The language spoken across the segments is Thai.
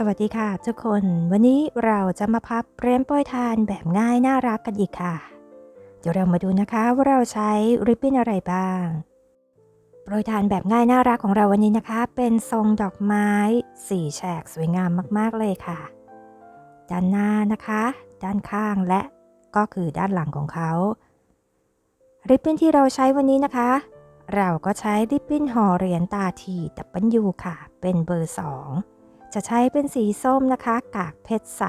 สวัสดีค่ะทุกคน วันนี้เราจะมาพับเรียมโปรยทานแบบง่ายน่ารักกันอีกค่ะ เดี๋ยวเรามาดูนะคะว่าเราใช้ริบบิ้นอะไรบ้างโปรยทานแบบง่ายน่ารักของเราวันนี้นะคะ เป็นทรงดอกไม้สีแฉกสวยงามมากๆเลยค่ะ ด้านหน้านะคะ ด้านข้างและก็คือด้านหลังของเขาริบบิ้นที่เราใช้วันนี้นะคะ เราก็ใช้ริบบิ้นห่อเหรียญตาทีดับเบิลยูค่ะ เป็นเบอร์2 จะใช้เป็นสีส้มนะคะ กากเพชรใส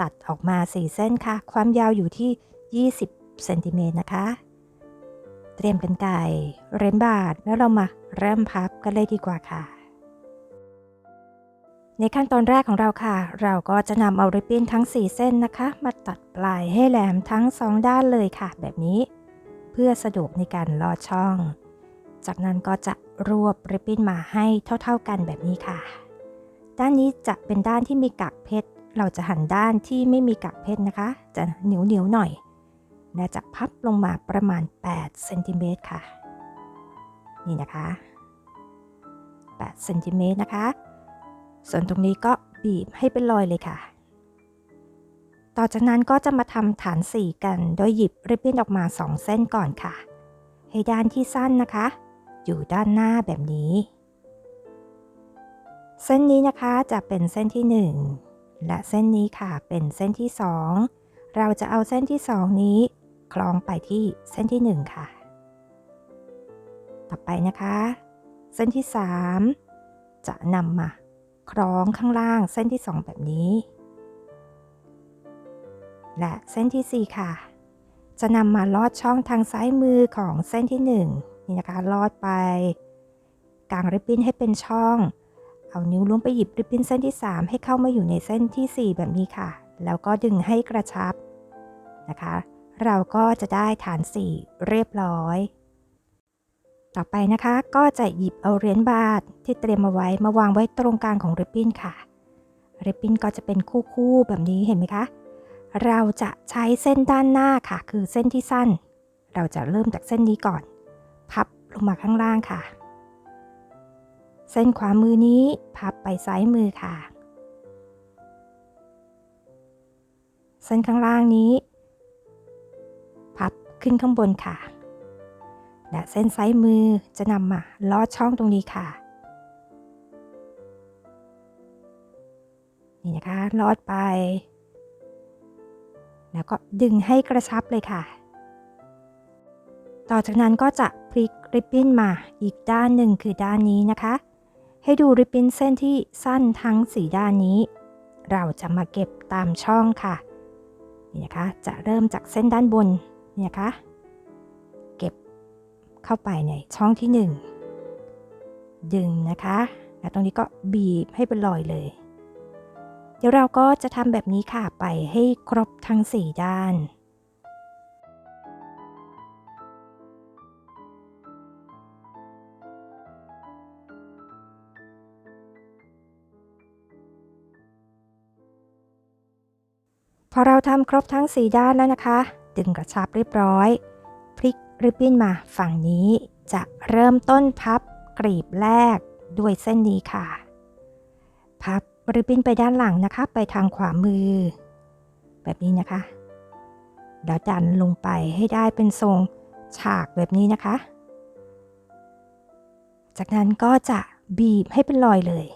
ตัดออกมา4เส้นค่ะ ความยาวอยู่ที่ 20เซนติเมตรนะคะ เตรียมกันไก่เรนบาทแล้วเรามาเริ่มพับกันเลยดีกว่าค่ะ ในขั้นตอนแรกของเราค่ะ เราก็จะนำเอาริบบิ้นทั้ง 4 เส้นนะคะ มาตัดปลายให้แหลมทั้ง 2 ด้านเลยค่ะ แบบนี้ เพื่อสะดวกในการลอดช่อง จากนั้นก็จะรวบริบบิ้นมาให้เท่า ๆกันแบบนี้ค่ะ ด้านนี้จะเป็นด้านที่มีกากเพชร เราจะหันด้านที่ไม่มีกากเพชรนะคะ จะเหนียวเหนียวหน่อย และจะพับลงมาประมาณ8เซนติเมตรค่ะ นี่นะคะ8เซนติเมตรนะคะ ส่วนตรงนี้ก็บีบให้เป็นรอยเลยค่ะ ต่อจากนั้นก็จะมาทำฐานสีกัน โดยหยิบริบบิ้นออกมา 2 เส้นก่อนค่ะ ให้ด้านที่สั้นนะคะ อยู่ด้านหน้าแบบนี้ เส้นนี้นะคะจะเป็นเส้นที่ 1 และเส้นนี้ค่ะเป็นเส้นที่ 2 เราจะเอาเส้นที่ 2 นี้ คล้องไปที่เส้นที่ 1 ค่ะ ต่อไปนะคะ เส้นที่ 3 จะนำมาคล้องข้างล่างเส้นที่ 2 แบบนี้ และเส้นที่ 4 ค่ะ จะนำมาลอดช่องทางซ้ายมือของเส้นที่ 1 นี่นะคะลอดไปกางริบบิ้นให้เป็นช่อง เอานิ้วล้วงไปหยิบริบบิ้นเส้นที่ 3 ให้เข้ามาอยู่ในเส้นที่ 4 แบบนี้ค่ะ แล้วก็ดึงให้กระชับนะคะ เราก็จะได้ฐาน 4 เรียบร้อย ต่อไปนะคะก็จะหยิบเอาเหรียญบาทที่เตรียมมาไว้มาวางไว้ตรงกลางของริบบิ้นค่ะริบบิ้นก็จะเป็นคู่ๆแบบนี้เห็นไหมคะ เราจะใช้เส้นด้านหน้าค่ะ คือเส้นที่สั้น เราจะเริ่มจากเส้นนี้ก่อน พับลงมาข้างล่างค่ะ เส้นขวามือนี้พับไปซ้ายมือค่ะ เส้นข้างล่างนี้ พับขึ้นข้างบนค่ะ และเส้นซ้ายมือจะนำมาลอดช่องตรงนี้ค่ะ นี่นะคะลอดไป แล้วก็ดึงให้กระชับเลยค่ะ ต่อจากนั้นก็จะพลิกริบบิ้นมาอีกด้านหนึ่งคือด้านนี้นะคะ ให้ดูริบบิ้นเส้นที่สั้นทั้งสีด้านนี้ เราจะมาเก็บตามช่องค่ะ นี่นะคะ จะเริ่มจากเส้นด้านบน นี่นะคะ เก็บเข้าไปในช่องที่ 1 ดึงนะคะและตรงนี้ก็บีบให้เป็นรอยเลย เดี๋ยวเราก็จะทำแบบนี้ค่ะ ไปให้ครบทั้ง 4 ด้าน พอเราทำครบทั้ง 4 ด้านแล้วนะคะ ดึงกระชับเรียบร้อย พลิกริบบิ้นมาฝั่งนี้จะเริ่มต้นพับกรีบแรกด้วยเส้นนี้ค่ะ พับริบบิ้นไปด้านหลังนะคะ ไปทางขวามือ แบบนี้นะคะแล้วดันลงไปให้ได้เป็นทรงฉากแบบนี้นะคะ จากนั้นก็จะบีบให้เป็นรอยเลย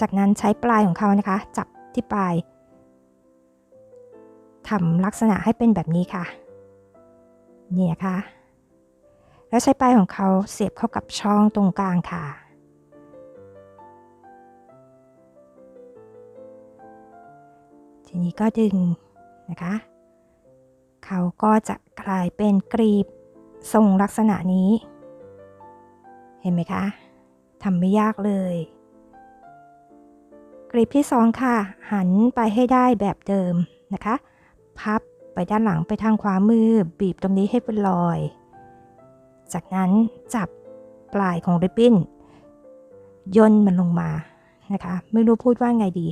จากนั้นใช้ปลายของเขานะคะ จับที่ปลาย ทำลักษณะให้เป็นแบบนี้ค่ะเนี่ยค่ะแล้วใช้ปลายของเขาเสียบเข้ากับช่องตรงกลางค่ะ ทีนี้ก็ดึงนะคะ เขาก็จะกลายเป็นกรีบทรงลักษณะนี้ เห็นไหมคะทำไม่ยากเลย กรีบที่สองค่ะ หันไปให้ได้แบบเดิมนะคะ พับไปด้านหลังไปทางขวามือ บีบตรงนี้ให้เป็นรอย จากนั้นจับปลายของริบบิ้นย่นมันลงมานะคะ ไม่รู้พูดว่าไงดี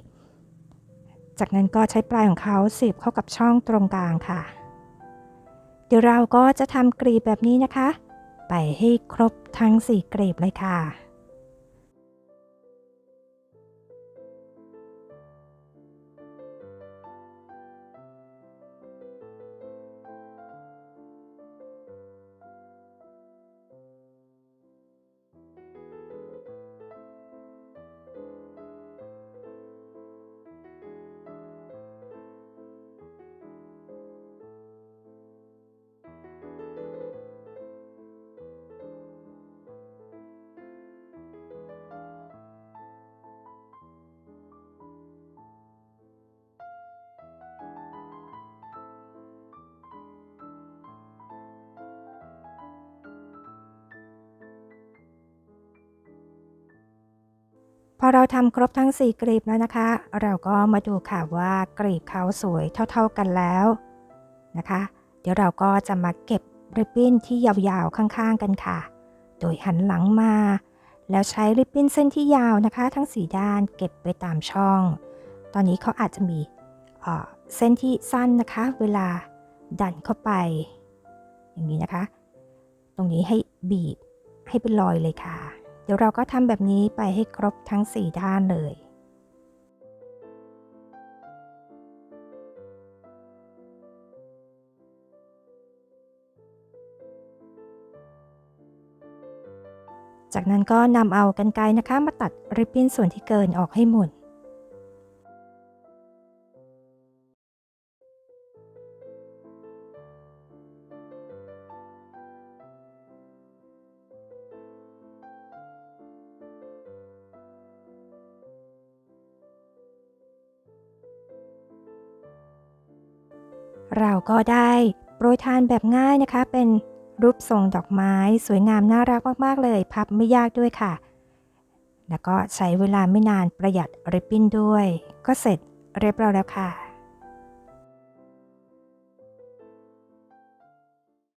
จากนั้นก็ใช้ปลายของเขาเสียบเข้ากับช่องตรงกลางค่ะ เดี๋ยวเราก็จะทำกรีบแบบนี้นะคะ ไปให้ครบทั้ง 4 กรีบเลยค่ะ อเราทำครบทั้ง 4 กลีบแล้วนะคะ เราก็มาดูค่ะว่ากลีบเขาสวยเท่าๆกันแล้วนะคะ เดี๋ยวเราก็จะมาเก็บริบบิ้นที่ยาวๆข้างๆกันค่ะ โดยหันหลังมา แล้วใช้ริบบิ้นเส้นที่ยาวนะคะ ทั้ง 4 ด้านเก็บไปตามช่อง ตอนนี้เขาอาจจะมีเออเส้นที่สั้นนะคะ เวลาดันเข้าไป อย่างนี้นะคะ ตรงนี้ให้บีบให้เป็นรอยเลยค่ะ เดี๋ยวเราก็ทำแบบนี้ไปให้ครบทั้ง 4 ด้านเลยจากนั้นก็นำเอากันไกรนะคะมาตัดริบบิ้นส่วนที่เกินออกให้หมด เราก็ได้โปรยทานแบบง่ายนะคะ เป็นรูปทรงดอกไม้สวยงามน่ารักมากๆเลย พับไม่ยากด้วยค่ะ แล้วก็ใช้เวลาไม่นานประหยัดริบบิ้นด้วย ก็เสร็จเรียบร้อยแล้วค่ะ